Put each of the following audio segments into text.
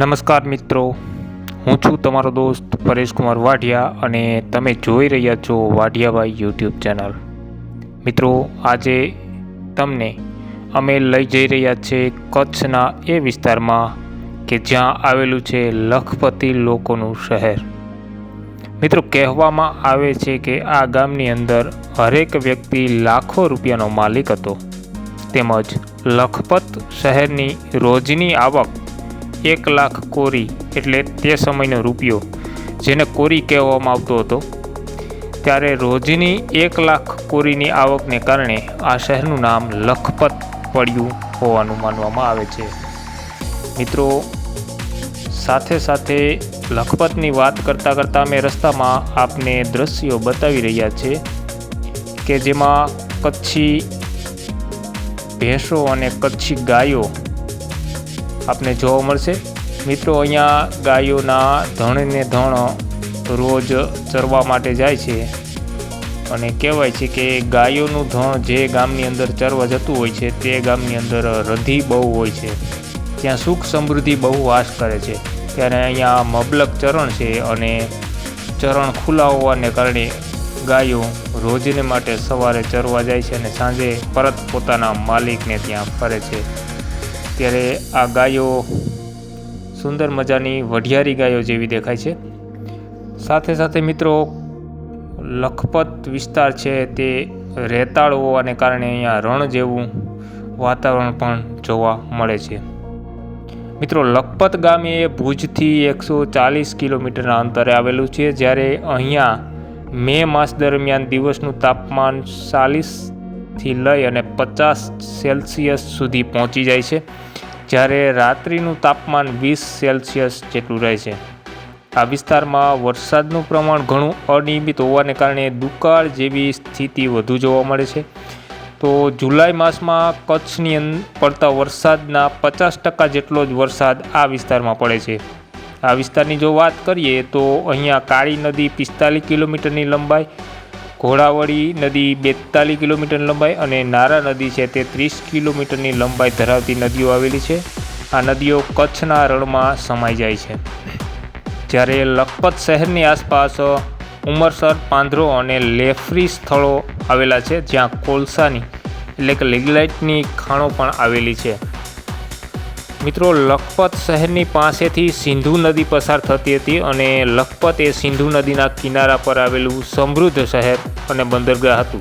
નમસ્કાર મિત્રો. હું છું તમારો દોસ્ત પરેશકુમાર વાઢિયા અને તમે જોઈ રહ્યા છો વાઢિયાભાઈ યુટ્યુબ ચેનલ. મિત્રો, આજે તમને અમે લઈ જઈ રહ્યા છે કચ્છના એ વિસ્તારમાં કે જ્યાં આવેલું છે લખપતિ લોકોનું શહેર. મિત્રો, કહેવામાં આવે છે કે આ ગામની અંદર હરેક વ્યક્તિ લાખો રૂપિયાનો માલિક હતો. તેમજ લખપત શહેરની રોજની આવક એક લાખ કોરી, એટલે તે સમયનો રૂપિયો, જેને કોરી કહેવામાં આવતો હતો. ત્યારે રોજની એક લાખ કોરીની આવકને કારણે આ શહેરનું નામ લખપત પડ્યું હોવાનું માનવામાં આવે છે. મિત્રો, સાથે સાથે લખપતની વાત કરતાં કરતાં અમે રસ્તામાં આપને દ્રશ્યો બતાવી રહ્યા છે કે જેમાં કચ્છી ભેંસો અને કચ્છી ગાયો આપને જોવા મળશે. મિત્રો, અહીંયા ગાયોના ધણને ધણ રોજ ચરવા માટે જાય છે. અને કહેવાય છે કે ગાયોનું ધણ જે ગામની અંદર ચરવા જતું હોય છે, તે ગામની અંદર રધી બહુ હોય છે. ત્યાં સુખ સમૃદ્ધિ બહુ વાસ કરે છે. ત્યારે અહીંયા મબલક ચરણ છે અને ચરણ ખુલ્લા હોવાને કારણે ગાયો રોજને માટે સવારે ચરવા જાય છે અને સાંજે પરત પોતાના માલિકને ત્યાં ફરે છે. ત્યારે આ ગાયો સુંદર મજાની વઢિયારી ગાયો જેવી દેખાય છે. સાથે સાથે મિત્રો, લખપત વિસ્તાર છે તે રેતાળ હોવાને કારણે અહીંયા રણ જેવું વાતાવરણ પણ જોવા મળે છે. મિત્રો, લખપત ગામ એ ભુજથી એકસો ચાલીસ કિલોમીટરના અંતરે આવેલું છે, જ્યારે અહીંયા મે માસ દરમિયાન દિવસનું તાપમાન ચાલીસથી લઈ અને પચાસ સેલ્સિયસ સુધી પહોંચી જાય છે, જ્યારે રાત્રિનું તાપમાન વીસ સેલ્સિયસ જેટલું રહે છે. આ વિસ્તારમાં વરસાદનું પ્રમાણ ઘણું અનિયમિત હોવાને કારણે દુકાળ જેવી સ્થિતિ વધુ જોવા મળે છે. તો જુલાઈ માસમાં કચ્છની પડતા વરસાદના પચાસ ટકા જેટલો જ વરસાદ આ વિસ્તારમાં પડે છે. આ વિસ્તારની જો વાત કરીએ તો અહીંયા કાળી નદી પિસ્તાલીસ કિલોમીટરની લંબાઈ ઘોડાવડી નદી બેતાલીસ કિલોમીટરની લંબાઈ અને નારા નદી છે તે ત્રીસ કિલોમીટરની લંબાઈ ધરાવતી નદીઓ આવેલી છે. આ નદીઓ કચ્છના રણમાં સમાઈ જાય છે. જ્યારે લખપત શહેરની આસપાસ ઉમરસર, પાંદરો અને લેફરી સ્થળો આવેલા છે, જ્યાં કોલસાની, એટલે કે લિગ્લાઇટની ખાણો પણ આવેલી છે. મિત્રો, લખપત શહેરની પાસેથી સિંધુ નદી પસાર થતી હતી અને લખપત એ સિંધુ નદીના કિનારા પર આવેલું સમૃદ્ધ શહેર અને બંદરગાહ હતું.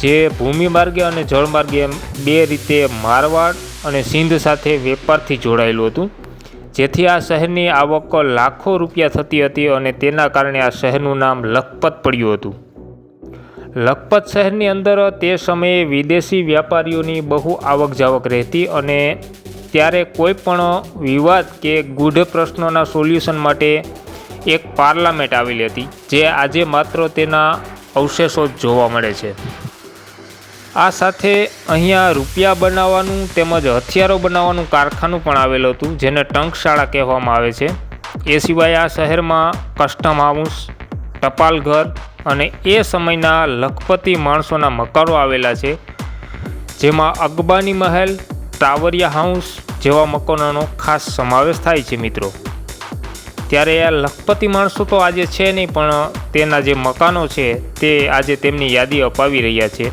જે ભૂમિ માર્ગે અને જળમાર્ગે બે રીતે મારવાડ અને સિંધ સાથે વેપારથી જોડાયેલું હતું. જેથી આ શહેરની આવક લાખો રૂપિયા થતી હતી અને તેના કારણે આ શહેરનું નામ લખપત પડ્યું હતું. લખપત શહેરની અંદર તે સમયે વિદેશી વ્યાપારીઓની બહુ આવક જાવક રહેતી અને ત્યારે કોઈ પણ વિવાદ કે ગૂઢ પ્રશ્નોના સોલ્યુશન માટે એક પાર્લામેન્ટ આવેલી હતી, જે આજે માત્ર તેના અવશેષો જ જોવા મળે છે. આ સાથે અહીંયા રૂપિયા બનાવવાનું તેમજ હથિયારો બનાવવાનું કારખાનું પણ આવેલું હતું, જેને ટંકશાળા કહેવામાં આવે છે. એ સિવાય આ શહેરમાં કસ્ટમ હાઉસ, ટપાલ ઘર અને એ સમયના લખપતિ માણસોના મકાનો આવેલા છે, જેમાં અકબાની મહેલ ટાવરિયા હાઉસ જેવા મકાનોનો ખાસ સમાવેશ થાય છે મિત્રો. ત્યારે આ લખપતિ માણસો તો આજે છે નહીં, પણ તેના જે મકાનો છે તે આજે તેમની યાદી અપાવી રહ્યા છે.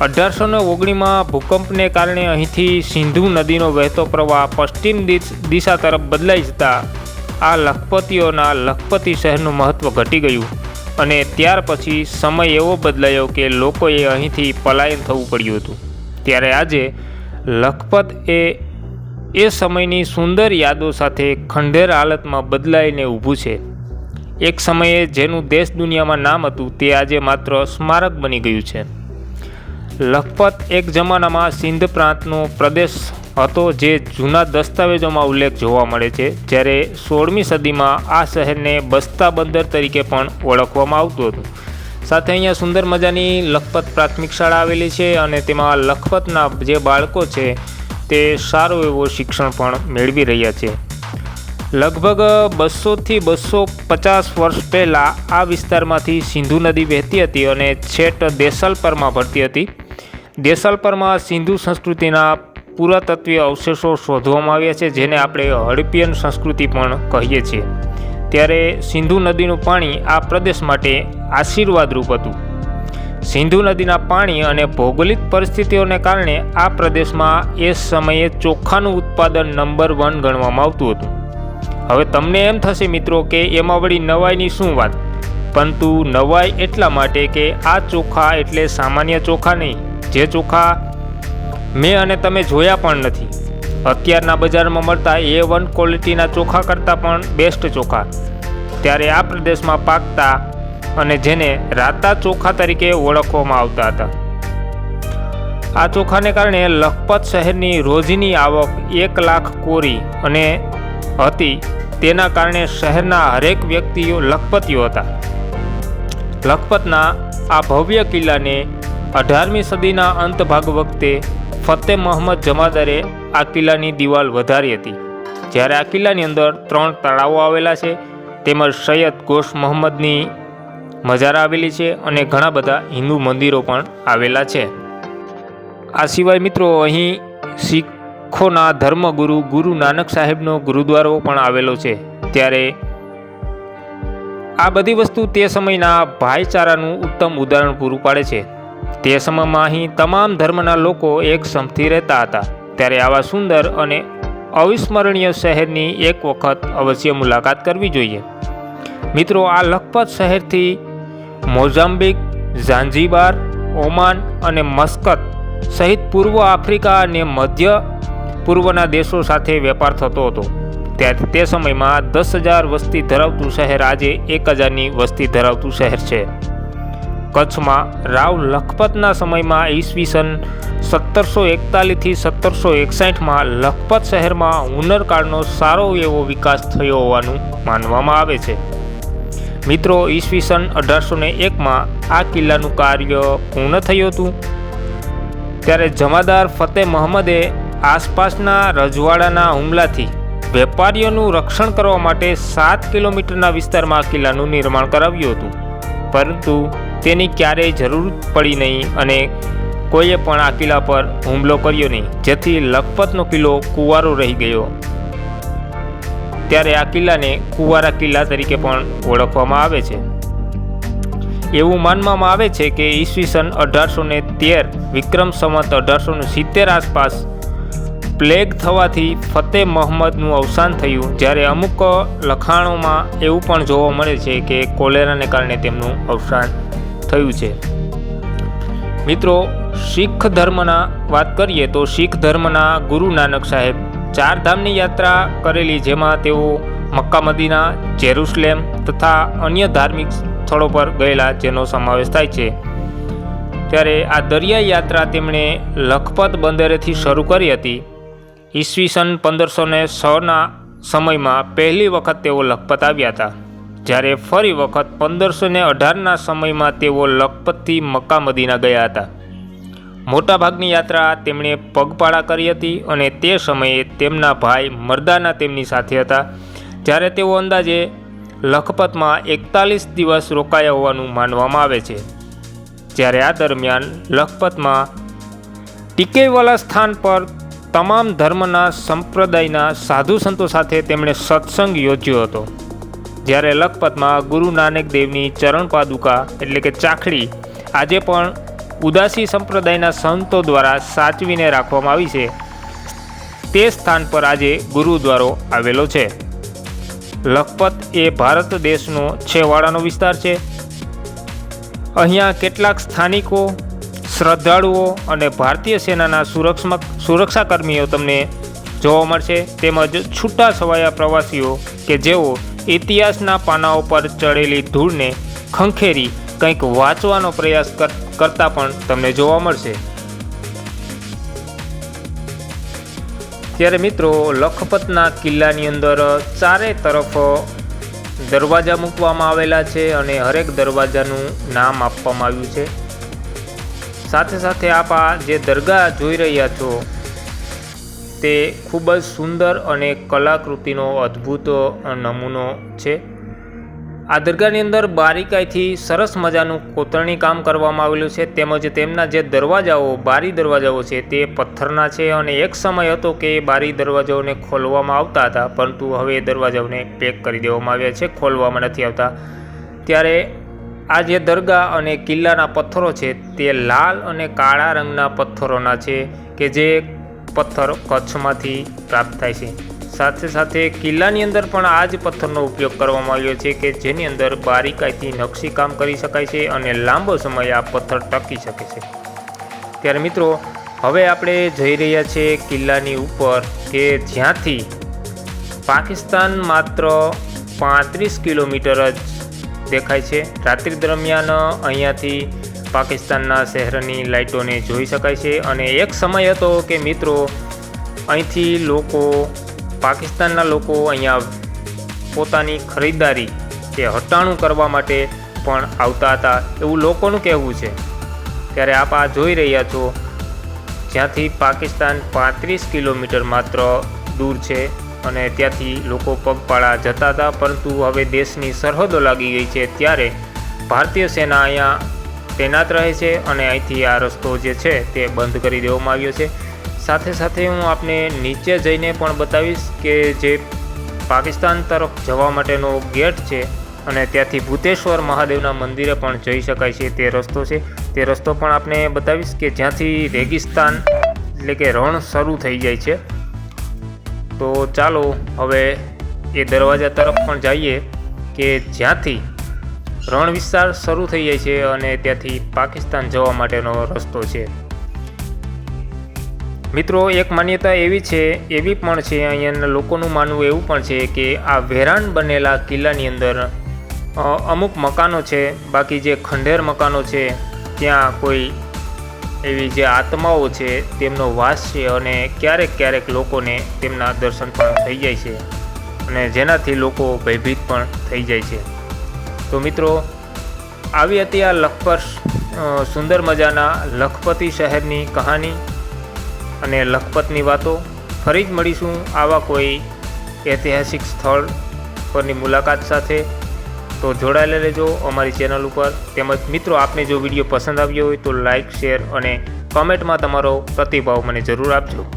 અઢારસો ને ઓગણીમાં ભૂકંપને કારણે અહીંથી સિંધુ નદીનો વહેતો પ્રવાહ પશ્ચિમ દિશા તરફ બદલાઈ જતા આ લખપતિઓના લખપતિ શહેરનું મહત્ત્વ ઘટી ગયું અને ત્યાર પછી સમય એવો બદલાયો કે લોકોએ અહીંથી પલાયન થવું પડ્યું હતું. ત્યારે આજે લખપત એ એ સમયની સુંદર યાદો સાથે ખંડેર હાલતમાં બદલાઈને ઊભું છે. એક સમયે જેનું દેશ દુનિયામાં નામ હતું તે આજે માત્ર સ્મારક બની ગયું છે. લખપત એક જમાનામાં સિંધ પ્રાંતનો પ્રદેશ હતો જે જૂના દસ્તાવેજોમાં ઉલ્લેખ જોવા મળે છે, જ્યારે સોળમી સદીમાં આ શહેરને બસ્તા બંદર તરીકે પણ ઓળખવામાં આવતું હતું. સાથે અહીંયા સુંદર મજાની લખપત પ્રાથમિક શાળા આવેલી છે અને તેમાં લખપતના જે બાળકો છે તે સારું એવું શિક્ષણ પણ મેળવી રહ્યા છે. લગભગ બસોથી બસો પચાસ વર્ષ પહેલાં આ વિસ્તારમાંથી સિંધુ નદી વહેતી હતી અને છેટ દેસલપરમાં ભરતી હતી. દેસલપરમાં સિંધુ સંસ્કૃતિના પુરાતત્વીય અવશેષો શોધવામાં આવ્યા છે, જેને આપણે હડપિયન સંસ્કૃતિ પણ કહીએ છીએ. ત્યારે સિંધુ નદીનું પાણી આ પ્રદેશ માટે આશીર્વાદરૂપ હતું. સિંધુ નદીના પાણી અને ભૌગોલિક પરિસ્થિતિઓને કારણે આ પ્રદેશમાં એ સમયે ચોખાનું ઉત્પાદન નંબર વન ગણવામાં આવતું હતું. હવે તમને એમ થશે મિત્રો કે એમાં વળી નવાઈની શું વાત? પરંતુ નવાઈ એટલા માટે કે આ ચોખા એટલે સામાન્ય ચોખા નહીં. જે ચોખા મેં અને તમે જોયા પણ નથી. અત્યારના બજારમાં મળતા એ વન ક્વોલિટીના ચોખા કરતાં પણ બેસ્ટ ચોખા. ત્યારે આ પ્રદેશમાં પાકતા અને જેને રાતા ચોખા તરીકે ઓળખવામાં આવતા હતા. આ ચોખાને કારણે લખપત શહેરની રોજની આવક એક લાખ કોરી અને હતી. તેના કારણે શહેરના હરેક વ્યક્તિઓ લખપતિઓ હતા. લખપતના આ ભવ્ય કિલ્લાને અઢારમી સદીના અંત ભાગ વખતે ફતેહ મોહમ્મદ જમાદારે આ કિલ્લાની દિવાલ વધારી હતી. જ્યારે આ કિલ્લાની અંદર ત્રણ તળાવો આવેલા છે, તેમજ સૈયદ ગોશ મોહમ્મદની મજાર આવેલી છે અને ઘણા બધા હિન્દુ મંદિરો પણ આવેલા છે. આ સિવાય મિત્રો અહીં શીખોના ધર્મગુરુ ગુરુ નાનક સાહેબનો ગુરુદ્વારો પણ આવેલો છે. ત્યારે આ બધી વસ્તુ તે સમયના ભાઈચારાનું ઉત્તમ ઉદાહરણ પૂરું પાડે છે. તે સમયમાં અહીં તમામ ધર્મના લોકો એક સમથી રહેતા હતા. ત્યારે આવા સુંદર અને અવિસ્મરણીય શહેરની એક વખત અવશ્ય મુલાકાત કરવી જોઈએ. મિત્રો, આ લખપત શહેરથી મોઝામ્બિક, ઝાંઝીબાર, ઓમાન અને મસ્કત સહિત પૂર્વ આફ્રિકા અને મધ્ય પૂર્વના દેશો સાથે વેપાર થતો હતો. ત્યારે તે સમયમાં દસ હજાર વસ્તી ધરાવતું શહેર આજે એક હજારની વસ્તી ધરાવતું શહેર છે. કચ્છમાં રાવ લખપતના સમયમાં ઈસવીસન સત્તરસો એકતાલીસથી સત્તરસો એકસાઠમાં લખપત શહેરમાં હુનરકાળનો સારો એવો વિકાસ થયો હોવાનું માનવામાં આવે છે. મિત્રો, ઈસવીસન અઢારસો ને એકમાં આ કિલ્લાનું કાર્ય પૂર્ણ થયું હતું. ત્યારે જમાદાર ફતેહ મહમ્મદે આસપાસના રજવાડાના હુમલાથી વેપારીઓનું રક્ષણ કરવા માટે સાત કિલોમીટરના વિસ્તારમાં કિલ્લાનું નિર્માણ કરાવ્યું હતું. પરંતુ તેની ક્યારેય જરૂર પડી નહીં અને કોઈએ પણ આ કિલ્લા પર હુમલો કર્યો નહીં. જેથી લખપતનો કિલ્લો કુંવારો રહી ગયો. ત્યારે આ કિલ્લાને કુંવારા કિલ્લા તરીકે પણ ઓળખવામાં આવે છે. એવું માનવામાં આવે છે કે ઈસવીસન અઢારસો ને તેર, વિક્રમ સંવત અઢારસો ને સિત્તેર આસપાસ પ્લેગ થવાથી ફતેહ મોહમ્મદનું અવસાન થયું. જ્યારે અમુક લખાણોમાં એવું પણ જોવા મળે છે કે કોલેરાને કારણે તેમનું અવસાન થયું છે. મિત્રો, શીખ ધર્મના વાત કરીએ તો શીખ ધર્મના ગુરુ નાનક સાહેબ ચાર ધામની યાત્રા કરેલી, જેમાં તેઓ મક્કા, મદીના, જેરુસલેમ તથા અન્ય ધાર્મિક સ્થળો પર ગયેલા, જેનો સમાવેશ થાય છે. ત્યારે આ દરિયાઈ યાત્રા તેમણે લખપત બંદરેથી શરૂ કરી હતી. ઈસવીસન પંદરસો ને છના સમયમાં પહેલી વખત તેઓ લખપત આવ્યા હતા. જ્યારે ફરી વખત પંદરસો ને અઢારના સમયમાં તેઓ લખપતથી મક્કા મદીના ગયા હતા. મોટાભાગની યાત્રા તેમણે પગપાળા કરી હતી અને તે સમયે તેમના ભાઈ મર્દાના તેમની સાથે હતા. જ્યારે તેઓ અંદાજે લખપતમાં એકતાલીસ દિવસ રોકાયા હોવાનું માનવામાં આવે છે. જ્યારે આ દરમિયાન લખપતમાં ટીકેવાલા સ્થાન પર તમામ ધર્મના સંપ્રદાયના સાધુ સંતો સાથે તેમણે સત્સંગ યોજ્યો હતો. જ્યારે લખપતમાં ગુરુ નાનક દેવની ચરણ પાદુકા એટલે કે ચાખડી આજે પણ ઉદાસી સંપ્રદાયના સંતો દ્વારા સાચવીને રાખવામાં આવી છે. તે સ્થાન પર આજે ગુરુદ્વારો આવેલો છે. લખપત એ ભારત દેશનો છેવાડાનો વિસ્તાર છે. અહીંયા કેટલાક સ્થાનિકો, શ્રદ્ધાળુઓ અને ભારતીય સેનાના સુરક્ષમક સુરક્ષાકર્મીઓ તમને જોવા મળશે, તેમજ છૂટા છવાયા પ્રવાસીઓ કે જેઓ ઇતિહાસના પાનાઓ પર ચડેલી ધૂળને ખંખેરી કંઈક વાંચવાનો પ્રયાસ કરતા પણ તમને જોવા મળશે. ત્યારે મિત્રો, લખપતના કિલ્લાની અંદર ચારે તરફ દરવાજા મૂકવામાં આવેલા છે અને હરેક દરવાજાનું નામ આપવામાં આવ્યું છે. સાથે સાથે આપ આ જે દરગાહ જોઈ રહ્યા છો તે ખૂબ જ સુંદર અને કલાકૃતિનો અદ્ભુત નમૂનો છે. આ દરગાહની અંદર બારીકાઈથી સરસ મજાનું કોતરણી કામ કરવામાં આવેલું છે. તેમજ તેમના જે દરવાજાઓ, બારી દરવાજાઓ છે તે પથ્થરના છે અને એક સમય હતો કે બારી દરવાજાઓને ખોલવામાં આવતા હતા. પરંતુ હવે એ દરવાજાઓને પેક કરી દેવામાં આવ્યા છે, ખોલવામાં નથી આવતા. ત્યારે આ જે દરગાહ અને કિલ્લાના પથ્થરો છે તે લાલ અને કાળા રંગના પથ્થરોના છે કે જે પથ્થર કચ્છમાંથી પ્રાપ્ત થાય છે. સાથે સાથે કિલ્લાની અંદર પણ આ જ પથ્થરનો ઉપયોગ કરવામાં આવ્યો છે કે જેની અંદર બારીકાઈથી નકશીકામ કરી શકાય છે અને લાંબો સમય આ પથ્થર ટકી શકે છે. ત્યારે મિત્રો, હવે આપણે જઈ રહ્યા છીએ કિલ્લાની ઉપર કે જ્યાંથી પાકિસ્તાન માત્ર પાંત્રીસ કિલોમીટર જ દેખાય છે. રાત્રિ દરમિયાન અહીંયાથી પાકિસ્તાનના શહેરની લાઇટોને જોઈ શકાય છે અને એક સમય હતો કે મિત્રો, અહીંથી લોકો, પાકિસ્તાનના લોકો અહીંયા પોતાની ખરીદારી કે હટાણું કરવા માટે પણ આવતા હતા એવું લોકોનું કહેવું છે. ત્યારે આપ આ જોઈ રહ્યા છો, જ્યાંથી પાકિસ્તાન પાંત્રીસ કિલોમીટર માત્ર દૂર છે અને ત્યાંથી લોકો પગપાળા જતા હતા, પરંતુ હવે દેશની સરહદો લાગી ગઈ છે. ત્યારે ભારતીય સેના અહીંયા તૈનાત રહે છે અને અહીંથી આ રસ્તો જે છે તે બંધ કરી દેવામાં આવ્યો છે. સાથે સાથે હું આપને નીચે જઈને પણ બતાવીશ કે જે પાકિસ્તાન તરફ જવા માટેનો ગેટ છે અને ત્યાંથી ભૂતેશ્વર મહાદેવના મંદિરે પણ જઈ શકાય છે તે રસ્તો છે. તે રસ્તો પણ આપને બતાવીશ કે જ્યાંથી રેગિસ્તાન એટલે કે રણ શરૂ થઈ જાય છે. તો ચાલો હવે એ દરવાજા તરફ પણ જઈએ કે જ્યાંથી રણ વિસ્તાર શરૂ થઈ જાય છે અને ત્યાંથી પાકિસ્તાન જવા માટેનો રસ્તો છે. મિત્રો, એક માન્યતા એવી છે, એવી પણ છે અહીંયાના લોકોનું માનવું એવું પણ છે કે આ વેરાન બનેલા કિલ્લાની અંદર અમુક મકાનો છે, બાકી જે ખંડેર મકાનો છે, ત્યાં કોઈ એવી જે આત્માઓ છે, તેમનો વાસ છે અને ક્યારેક ક્યારેક લોકોને તેમના દર્શન પણ થઈ જાય છે અને જેનાથી લોકો ભયભીત પણ થઈ જાય છે. તો મિત્રો, આવી હતી આ લખપત સુંદર મજાના લખપતિ શહેરની કહાની અને લખપતની વાતો. ફરી જ મળીશું આવા કોઈ ઐતિહાસિક સ્થળ પરની મુલાકાત સાથે. તો જોડાયેલા રહેજો અમારી ચેનલ ઉપર. તેમજ મિત્રો, આપને જો વીડિયો પસંદ આવ્યો હોય તો લાઇક શેર અને કોમેન્ટમાં તમારો પ્રતિભાવ મને જરૂર આપજો.